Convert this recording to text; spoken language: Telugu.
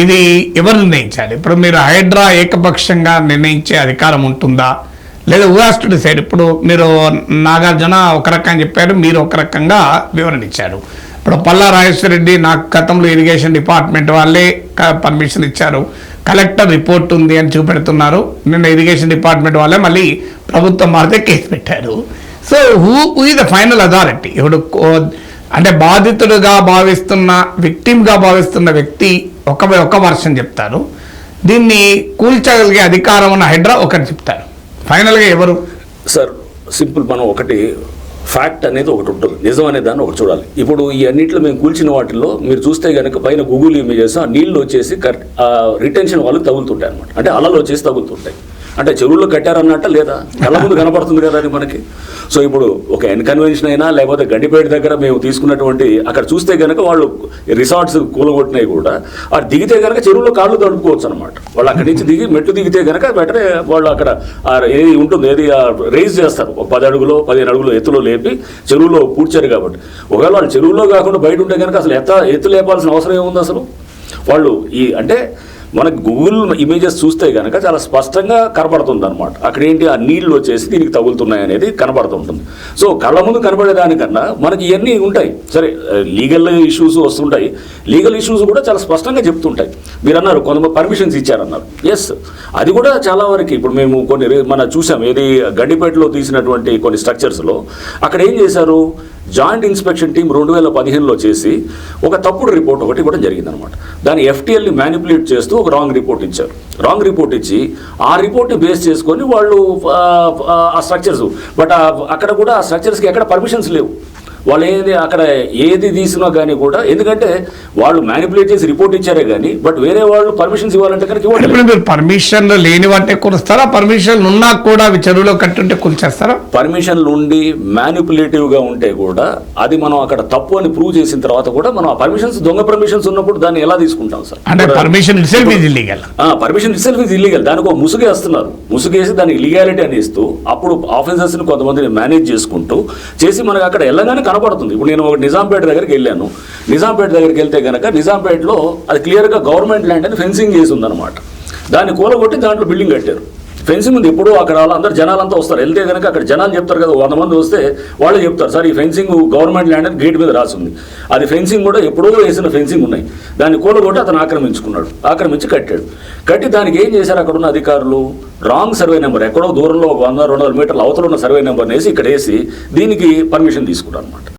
ఇది ఎవరు నిర్ణయించాలి? ఇప్పుడు మీరు హైడ్రా ఏకపక్షంగా నిర్ణయించే అధికారం ఉంటుందా? లేదా టు డిసైడ్ ఇప్పుడు మీరు నాగార్జున ఒక రకంగా చెప్పారు మీరు ఒక రకంగా వివరణ ఇచ్చారు. ఇప్పుడు పల్లా రాజేశ్వర రెడ్డి నాకు గతంలో ఇరిగేషన్ డిపార్ట్మెంట్ వాళ్ళే పర్మిషన్ ఇచ్చారు. కలెక్టర్ రిపోర్ట్ ఉంది అని చూపెడుతున్నారు. నిన్న ఇరిగేషన్ డిపార్ట్మెంట్ వాళ్ళే మళ్ళీ ప్రభుత్వం మారితే కేసు పెట్టారు. So who who is the final authority ఇప్పుడు కో- అంటే బాధితుడుగా భావిస్తున్న విక్టిమ్గా భావిస్తున్న వ్యక్తి ఒక ఒక వర్షన్ చెప్తారు. దీన్ని కూల్చగలిగే అధికారం ఉన్న హైడ్రా ఒకటి చెప్తారు. ఫైనల్గా ఎవరు? సార్ సింపుల్ మనం ఒకటి ఫ్యాక్ట్ అనేది ఒకటి ఉంటుంది. నిజం అనే దాన్ని ఒకటి చూడాలి. ఇప్పుడు ఈ అన్నింటిలో మేము కూల్చిన వాటిల్లో మీరు చూస్తే కనుక పైన గూగుల్ ఇమేజెస్ ఆ నీళ్ళు వచ్చేసి కరెక్ట్ రిటెన్షన్ వాళ్ళకి తగులుతుంటాయి అనమాట అంటే అలలు వచ్చేసి తగులుతుంటాయి. అంటే చెరువుల్లో కట్టారన్నట్ట లేదా? కళ్ళ ముందు కనపడుతుంది కదా అది మనకి. సో ఇప్పుడు ఒక ఎన్కన్వెన్షన్ అయినా లేకపోతే గండిపేట దగ్గర మేము తీసుకున్నటువంటి అక్కడ చూస్తే కనుక వాళ్ళు రిసార్ట్స్ కూలగొట్టినాయి కూడా ఆ దిగితే కనుక చెరువులో కాళ్ళు తడుపుకోవచ్చు అనమాట వాళ్ళు అక్కడి నుంచి దిగి మెట్టు దిగితే కనుక వెంటనే వాళ్ళు అక్కడ ఏది ఉంటుంది ఏది రేజ్ చేస్తారు. ఒక పది అడుగులో పదిహేను అడుగులో ఎత్తులో లేపి చెరువులో పూడ్చారు కాబట్టి. ఒకవేళ వాళ్ళు చెరువులో కాకుండా బయట ఉంటే కనుక అసలు ఎత్త ఎత్తు లేపాల్సిన అవసరం ఏముంది అసలు? వాళ్ళు ఈ అంటే మనకు గూగుల్ ఇమేజెస్ చూస్తే కనుక చాలా స్పష్టంగా కనబడుతుంది అనమాట అక్కడ ఏంటి ఆ నీళ్ళు వచ్చేసి దీనికి తగులుతున్నాయి అనేది కనబడుతుంటుంది. సో కళ్ళ ముందు కనబడేదానికన్నా మనకి ఇవన్నీ ఉంటాయి. సరే లీగల్ ఇష్యూస్ వస్తుంటాయి. లీగల్ ఇష్యూస్ కూడా చాలా స్పష్టంగా చెప్తుంటాయి. మీరు అన్నారు కొంతమంది పర్మిషన్స్ ఇచ్చారన్నారు. ఎస్ అది కూడా చాలా వరకు ఇప్పుడు మేము కొన్ని మన చూసాం. ఏది గడ్డిపేటలో తీసినటువంటి కొన్ని స్ట్రక్చర్స్లో అక్కడ ఏం చేశారు? జాయింట్ ఇన్స్పెక్షన్ టీం రెండు వేల పదిహేనులో చేసి ఒక తప్పుడు రిపోర్ట్ ఒకటి కూడా జరిగిందనమాట. దాని ఎఫ్టీఎల్ని మ్యానిపులేట్ చేస్తూ ఒక రాంగ్ రిపోర్ట్ ఇచ్చారు. రాంగ్ రిపోర్ట్ ఇచ్చి ఆ రిపోర్ట్ని బేస్ చేసుకొని వాళ్ళు ఆ, ఆ స్ట్రక్చర్స్ బట్ అక్కడ కూడా ఆ స్ట్రక్చర్స్కి ఎక్కడ పర్మిషన్స్ లేవు. వాళ్ళు ఏది అక్కడ ఏది తీసినా కానీ కూడా ఎందుకంటే వాళ్ళు మ్యానిపులేట్ చేసి రిపోర్ట్ ఇచ్చారే కానీ బట్ వేరే వాళ్ళు పర్మిషన్స్ ఇవ్వాలంటే కనుక ఇప్పుడు మీరు పర్మిషన్లు లేని వాటే కురుస్తారా పర్మిషన్లు ఉన్నా కూడా అవి చెరువులో కట్టుంటే కూల్చేస్తారా? పర్మిషన్లు ఉండి మ్యానిపులేటివ్గా ఉంటే కూడా అది మనం అక్కడ తప్పు అని ప్రూవ్ చేసిన తర్వాత కూడా మనం ఆ పర్మిషన్స్ దొంగ పర్మిషన్స్ ఉన్నప్పుడు దాన్ని ఎలా తీసుకుంటాం సార్? అంటే permission itself is illegal permission itself is illegal దానికి ఒక ముసుగేస్తున్నారు ముసుగేసి దానికి లీగాలిటీ అని ఇస్తూ అప్పుడు ఆఫీసర్స్ని కొంతమందిని మేనేజ్ చేసుకుంటూ చేసి మనకు అక్కడ వెళ్ళగానే కనపడుతుంది. ఇప్పుడు నేను ఒక నిజాంపేట దగ్గరికి వెళ్ళాను. నిజాంపేట దగ్గరికి వెళ్తే కనుక నిజాంపేటలో అది క్లియర్గా గవర్నమెంట్ ల్యాండ్ అని ఫెన్సింగ్ చేసి ఉందన్నమాట. దాన్ని కూలగొట్టి దాంట్లో బిల్డింగ్ కట్టారు. ఫెన్సింగ్ ఉంది ఎప్పుడూ అక్కడ వాళ్ళందరూ జనాలంతా వస్తారు. వెళ్తే కనుక అక్కడ జనాలు చెప్తారు కదా వంద మంది వస్తే వాళ్ళు చెప్తారు సార్ ఈ ఫెన్సింగ్ గవర్నమెంట్ ల్యాండ్ అని గేట్ మీద రాసి ఉంది అది ఫెన్సింగ్ కూడా ఎప్పుడో వేసిన ఫెన్సింగ్ ఉన్నాయి. దాన్ని కూలగొట్టి అతను ఆక్రమించుకున్నాడు ఆక్రమించి కట్టాడు. కట్టి దానికి ఏం చేశారు అక్కడ ఉన్న అధికారులు? రాంగ్ సర్వే నెంబర్ ఎక్కడో దూరంలో ఒక వంద రెండు వందల మీటర్ల అవతల ఉన్న సర్వే నెంబర్ వేసి ఇక్కడ వేసి దీనికి పర్మిషన్ తీసుకున్నారు అనమాట